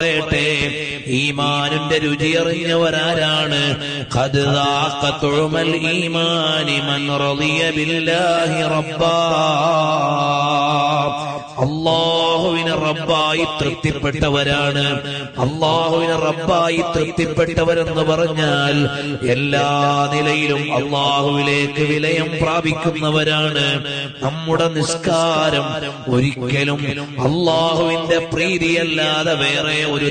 പറയട്ടെ ഈമാനിന്റെ രുചി അറിഞ്ഞവരാരാണ്? അള്ളാഹുവിനെ റബ്ബായി തൃപ്തിപ്പെട്ടവരാണ്. അള്ളാഹുവിനെ റബ്ബായി തൃപ്തിപ്പെട്ടവരെന്ന് പറഞ്ഞാൽ എല്ലാ നിലയിലും അള്ളാഹുവിലേക്ക് വിലയം പ്രാപിക്കുന്നവരാണ്. നമ്മുടെ നിസ്കാരം ഒരിക്കലും അള്ളാഹുവിന്റെ പ്രീതിയല്ലാതെ വേറെ ഒരു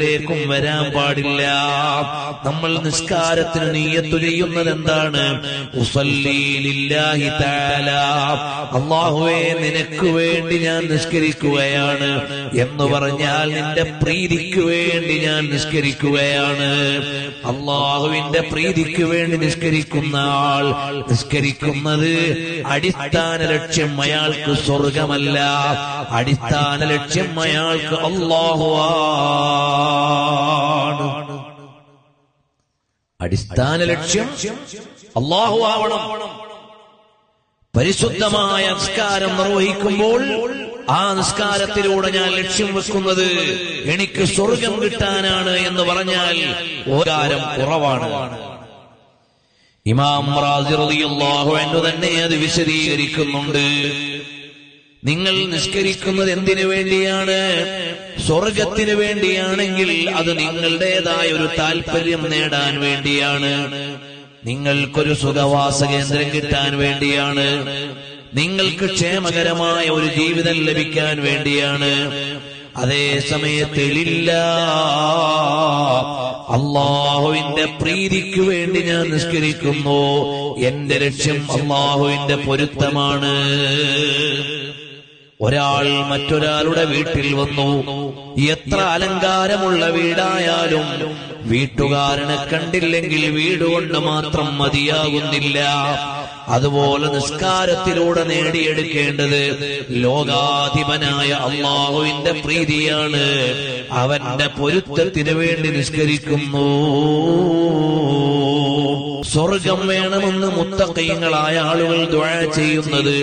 താല്പര്യത്തിലേക്കും വരാൻ പാടില്ല. നമ്മൾ നിസ്കാരത്തിന് നീയത്തു ചെയ്യുന്നത് എന്താണ്? അള്ളാഹുവേ നിനക്ക് വേണ്ടി ഞാൻ നിസ്കരിക്കുകയാണ് എന്ന് പറഞ്ഞാൽ നിന്റെ പ്രീതിക്ക് വേണ്ടി ഞാൻ നിസ്കരിക്കുകയാണ്. അള്ളാഹുവിന്റെ പ്രീതിക്ക് വേണ്ടി നിസ്കരിക്കുന്ന ആൾ നിസ്കരിക്കുന്നത് അടിസ്ഥാന ലക്ഷ്യം അയാൾക്ക് സ്വർഗമല്ല അടിസ്ഥാന ലക്ഷ്യം അയാൾക്ക് അള്ളാഹുവാണ് അടിസ്ഥാന ലക്ഷ്യം അള്ളാഹു ആവണം. പരിശുദ്ധമായ നിസ്കാരം നിർവഹിക്കുമ്പോൾ ആ നിസ്കാരത്തിലൂടെ ഞാൻ ലക്ഷ്യം വെക്കുന്നത് എനിക്ക് സ്വർഗം കിട്ടാനാണ് എന്ന് പറഞ്ഞാൽ ഓകാരം കുറവാണ്. ഇമാം തന്നെ അത് വിശദീകരിക്കുന്നുണ്ട്. നിങ്ങൾ നിഷ്കരിക്കുന്നത് എന്തിനു വേണ്ടിയാണ്? സ്വർഗത്തിന് വേണ്ടിയാണെങ്കിൽ അത് നിങ്ങളുടേതായ ഒരു താല്പര്യം നേടാൻ വേണ്ടിയാണ്. നിങ്ങൾക്കൊരു സുഖവാസ കേന്ദ്രം കിട്ടാൻ വേണ്ടിയാണ്. നിങ്ങൾക്ക് ക്ഷേമകരമായ ഒരു ജീവിതം ലഭിക്കാൻ വേണ്ടിയാണ്. അതേ സമയത്ത് ലില്ല അള്ളാഹുവിന്റെ പ്രീതിക്ക് വേണ്ടി ഞാൻ നിഷ്കരിക്കുന്നു എന്റെ ലക്ഷ്യം അള്ളാഹുവിന്റെ പൊരുത്തമാണ്. ഒരാൾ മറ്റൊരാളുടെ വീട്ടിൽ വന്നു. എത്ര അലങ്കാരമുള്ള വീടായാലും വീട്ടുകാരനെ കണ്ടില്ലെങ്കിൽ വീട് കൊണ്ട് മാത്രം മതിയാകുന്നില്ല. അതുപോലെ നിസ്കാരത്തിലൂടെ നേടിയെടുക്കേണ്ടത് ലോകാധിപനായ അള്ളാഹുവിന്റെ പ്രീതിയാണ്. അവന്റെ പൊരുത്തത്തിന് വേണ്ടി നിസ്കരിക്കുന്നു. സ്വർഗം വേണമെന്ന് മുത്തക്കൈങ്ങളായ ആളുകൾ ദ്വാ ചെയ്യുന്നത്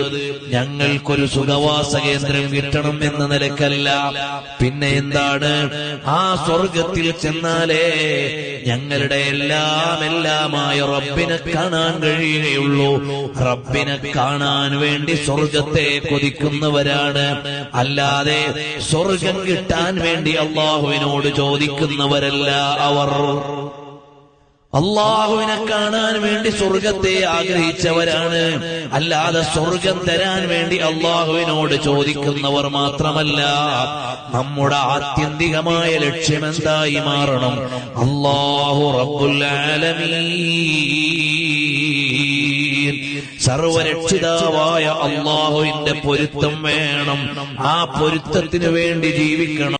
ഞങ്ങൾക്കൊരു സുഖവാസ കേന്ദ്രം കിട്ടണം എന്ന നിലക്കല്ല. പിന്നെ എന്താണ്? ആ സ്വർഗത്തിൽ ചെന്നാലേ ഞങ്ങളുടെ എല്ലാം എല്ലാമായ റബ്ബിനെ കാണാൻ കഴിയുകയുള്ളൂ. റബ്ബിനെ കാണാൻ വേണ്ടി സ്വർഗത്തെ കൊതിക്കുന്നവരാണ്. അല്ലാതെ സ്വർഗം കിട്ടാൻ വേണ്ടി അള്ളാഹുവിനോട് ചോദിക്കുന്നവരല്ല അവർ. അള്ളാഹുവിനെ കാണാൻ വേണ്ടി സ്വർഗത്തെ ആഗ്രഹിച്ചവരാണ്. അല്ലാതെ സ്വർഗം തരാൻ വേണ്ടി അള്ളാഹുവിനോട് ചോദിക്കുന്നവർ മാത്രമല്ല നമ്മുടെ ആത്യന്തികമായ ലക്ഷ്യം എന്തായി മാറണം? അള്ളാഹു റബ്ബുൽ സർവരക്ഷിതാവായ അള്ളാഹുവിന്റെ പൊരുത്തം വേണം. ആ പൊരുത്തത്തിനു വേണ്ടി ജീവിക്കണം.